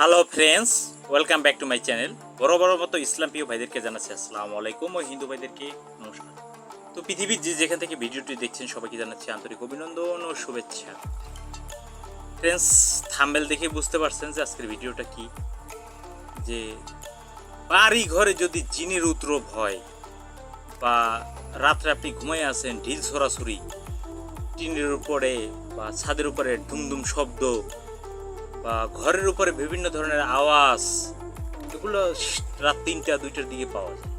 Hello friends welcome back to my channel বড় বড় মতো ইসলাম প্রিয় ভাইদেরকে জানাচ্ছি আসসালামু আলাইকুম ও হিন্দু ভাইদেরকে নমস্কার। তো পৃথিবীর যে যেখান থেকে ভিডিওটি দেখছেন, সবাইকে জানাচ্ছি আন্তরিক অভিনন্দন ও শুভেচ্ছা। ফ্রেন্ডস থাম্বেল দেখে বুঝতে পারছেন যে আজকের ভিডিওটা কি? যে বাড়ি ঘরে যদি জিনের উদ্রব হয় বা রাত্রে আপনি ঘুমাই আছেন, ঢিল ছড়াছড়ি, টিনের উপরে বা ছাদের উপরে ধুমধুম শব্দ বা ঘরের উপরে বিভিন্ন ধরনের আওয়াজ, এগুলো রাত তিনটা, দুইটার দিকে পাওয়া যায়।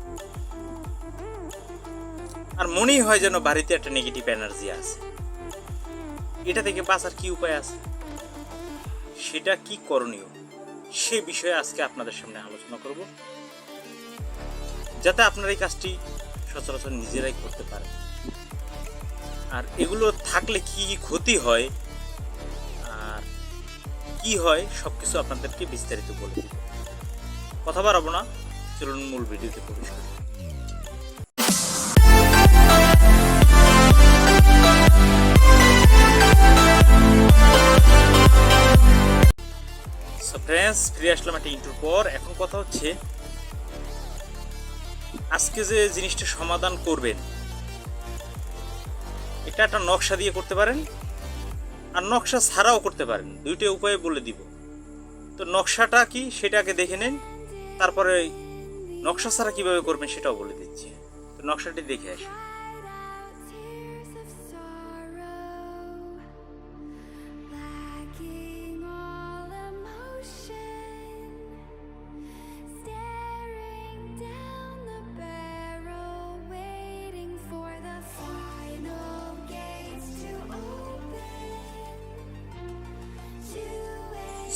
আর মনেই হয় যেন বাড়িতে একটা নেগেটিভ এনার্জি আছে। এটা থেকে বাঁচার কি উপায় আছে? সেটা কি করণীয়? সে বিষয়ে আজকে আপনাদের সামনে আলোচনা করব। যাতে আপনার এই কাজটি সচরাচর নিজেরাই করতে পারেন। আর এগুলো থাকলে কি ক্ষতি হয় কি হয় সব কিছু আপনাদেরকে বিস্তারিত বলে দিব। কথা বাড়াবো না, চলুন মূল ভিডিওতে প্রবেশ করি। ফ্রেন্ডস ফিরে আসলাম একটা ইন্টুর পর। এখন কথা হচ্ছে, আজকে যে জিনিসটা সমাধান করবেন, এটা একটা নকশা দিয়ে করতে পারেন। আর নকশা ছাড়াও করতে পারেন। দুইটা উপায়ে বলে দিব। তো নকশাটা কি সেটাকে দেখে নিন, তারপরে নকশা ছাড়া কীভাবে করবেন সেটাও বলে দিচ্ছি। তো নকশাটি দেখে আসি।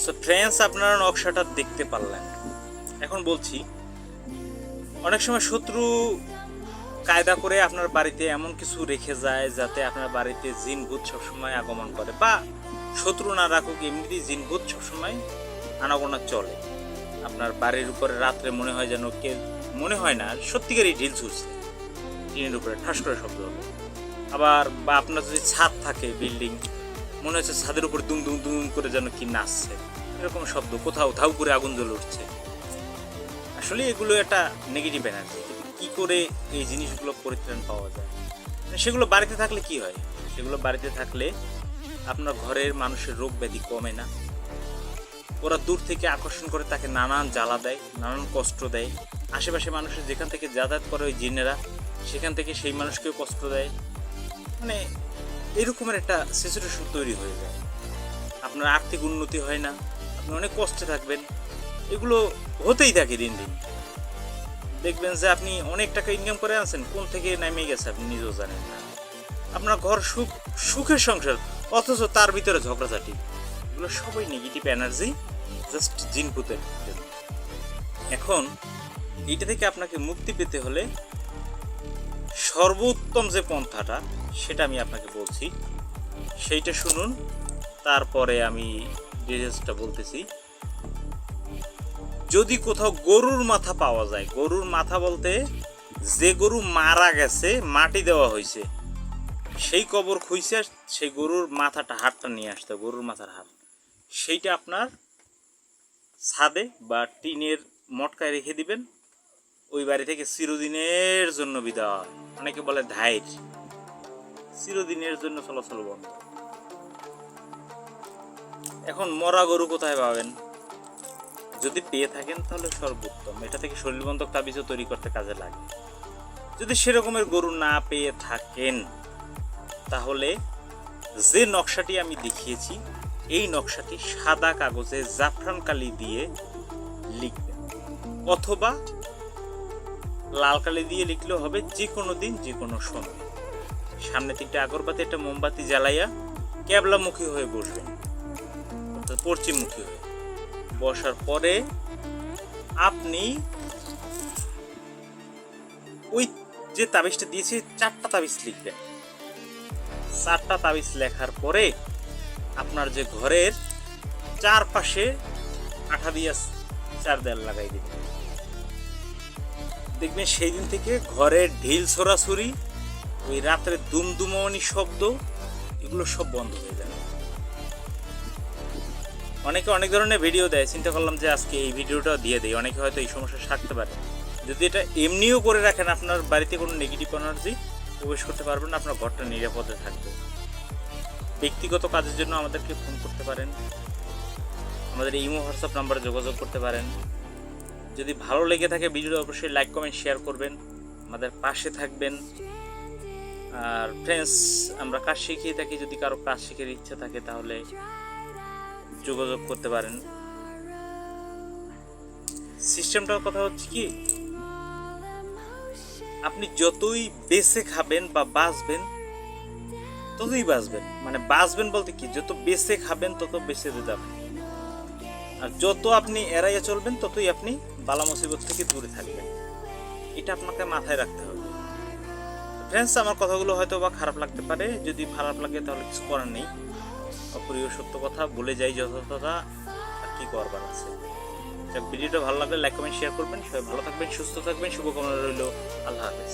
সো ফ্রেন্ডস আপনারা নকশাটা দেখতে পারলেন। এখন বলছি, অনেক সময় শত্রু কায়দা করে আপনার বাড়িতে এমন কিছু রেখে যায় যাতে আপনার বাড়িতে জিন ভূত সবসময় আগমন করে, বা শত্রু না রাখুক, এমনিতেই জিন ভূত সবসময় আনাগোনা চলে। আপনার বাড়ির উপরে রাত্রে মনে হয় যেন কে মনে হয় না, সত্যিকারই ঢিল ছুটছে টিনের উপরে ঠাস করে শব্দ হবে। আবার, বা আপনার যদি ছাদ থাকে, বিল্ডিং, মনে হচ্ছে ছাদের উপর দুম দুম দুম করে যেন কি নাচছে। এরকম শব্দ, কোথাও ধাউ করে আগুন জ্বলে উঠছে। আসলে এগুলো একটা নেগেটিভ এনার্জি কি করে এই জিনিসগুলো পরিত্রাণ পাওয়া যায়? মানে সেগুলো বাড়িতে থাকলে কি হয়? সেগুলো বাড়িতে থাকলে আপনার ঘরের মানুষের রোগ ব্যাধি কমে না। ওরা দূর থেকে আকর্ষণ করে তাকে নানান জ্বালা দেয়, নানান কষ্ট দেয়। আশেপাশে মানুষের যেখান থেকে যাতায়াত করে ওই জিনেরা, সেখান থেকে সেই মানুষকেও কষ্ট দেয়। মানে এরকমের একটা সিচুয়েশন তৈরি হয়ে যায়। আপনার আর্থিক উন্নতি হয় না। আপনি অনেক কষ্টে থাকবেন। এগুলো হতেই থাকে দিন দিন। দেখবেন যে আপনি অনেক টাকা ইনকাম করে আনছেন, কোন থেকে নেমে গেছে আপনি নিজেও জানেন না। আপনার ঘর সুখ, সুখের সংসার, অথচ তার ভিতরে ঝগড়াঝাটি। এগুলো সবই নেগেটিভ এনার্জি জাস্ট জিনপুতের। এখন এইটা থেকে আপনাকে মুক্তি পেতে হলে সর্বোত্তম যে পন্থাটা, সেটা আমি আপনাকে বলছি। সেইটা শুনুন, তারপরে আমি ডিটেলসটা বলতেছি। যদি কোথাও গরুর মাথা পাওয়া যায়, গরুর মাথা বলতে যে গরু মারা গেছে, মাটি দেওয়া হয়েছে, সেই কবর খুঁজছে, সেই গরুর মাথাটা হাড়টা নিয়ে আসতে গরুর মাথার হাড় সেইটা আপনার ছাদে বা টিনের মটকায় রেখে দিবেন। ওই বাড়ি থেকে চিরদিনের জন্য বিদায়। অনেকে বলে ধাইর। চিরদিনের জন্য চলাচল বন্ধ। এখন মরা গরু কোথায় পাবেন? যদি পেয়ে থাকেন তাহলে সর্বোত্তম। এটা থেকে শরীরবন্ধক তাবিজও তৈরি করতে কাজে লাগে। যদি সেরকমের গরু না পেয়ে থাকেন, তাহলে যে নকশাটি আমি দেখিয়েছি, এই নকশাটি সাদা কাগজে জাফরান কালি দিয়ে লিখবেন। অথবা লাল কালি দিয়ে লিখলেও হবে যে কোনো দিন যে কোনো সময়। সামনে তিনটে আগরবাতি, একটা মোমবাতি জ্বালাইয়া ক্যাবলামুখী হয়ে বসবেন। অর্থাৎ পশ্চিমমুখী হয়ে। বসার পরে আপনি ওই যে তাবিজটা দিয়েছে, চারটা তাবিজ লিখবেন চারটা তাবিজ লেখার পরে আপনার যে ঘরের চারপাশে আঠা দিয়ে চার দেয়াল লাগাই দিবেন দেখবেন সেই দিন থেকে ঘরের ঢিল ছড়াছড়ি, ওই রাত্রে দুমদুমনি শব্দ, এগুলো সব বন্ধ হয়ে যাবে অনেকে অনেক ধরনের ভিডিও দেয়। চিন্তা করলাম যে আজকে এই ভিডিওটা দিয়ে দেয় অনেকে হয়তো এই সমস্যা সারতে পারে। যদি এটা এমনিও করে রাখেন, আপনার বাড়িতে কোনো নেগেটিভ এনার্জি প্রবেশ করতে পারবেন না, আপনার ঘরটা নিরাপদে থাকবে। ব্যক্তিগত কাজের জন্য আমাদেরকে ফোন করতে পারেন। আমাদের ইমো হোয়াটসঅ্যাপ নাম্বারে যোগাযোগ করতে পারেন। যদি ভালো লেগে থাকে ভিডিওটা অবশ্যই লাইক কমেন্ট শেয়ার করবেন। আমাদের পাশে থাকবেন। আর ফ্রেন্ডস আমরা কাজ শিখিয়ে থাকি। যদি কারও কাজ শিখে ইচ্ছা থাকে, তাহলে যোগাযোগ করতে পারেন। সিস্টেমটার কথা হচ্ছে কি, আপনি যতই বেছে খাবেন বা বাঁচবেন, ততই বাঁচবেন। মানে বাঁচবেন বলতে কি, যত বেছে খাবেন, তত বেঁচে যাবেন আর যত আপনি এড়াইয়ে চলবেন, ততই আপনি বালা মুসিবত থেকে দূরে থাকবেন। এটা আপনাকে মাথায় রাখতে হবে। ফ্রেন্ডস আমার কথাগুলো হয়তো বা খারাপ লাগতে পারে। যদি খারাপ লাগে, তাহলে কিছু করার নেই। অপ্রিয় সত্য কথা বলে যাই যথাযথতা, আর কি করবার আছে? ভিডিওটা ভালো লাগলে লাইক কমেন্ট শেয়ার করবেন। সবাই ভালো থাকবেন, সুস্থ থাকবেন, শুভকামনা রইল। আল্লাহ হাফেজ।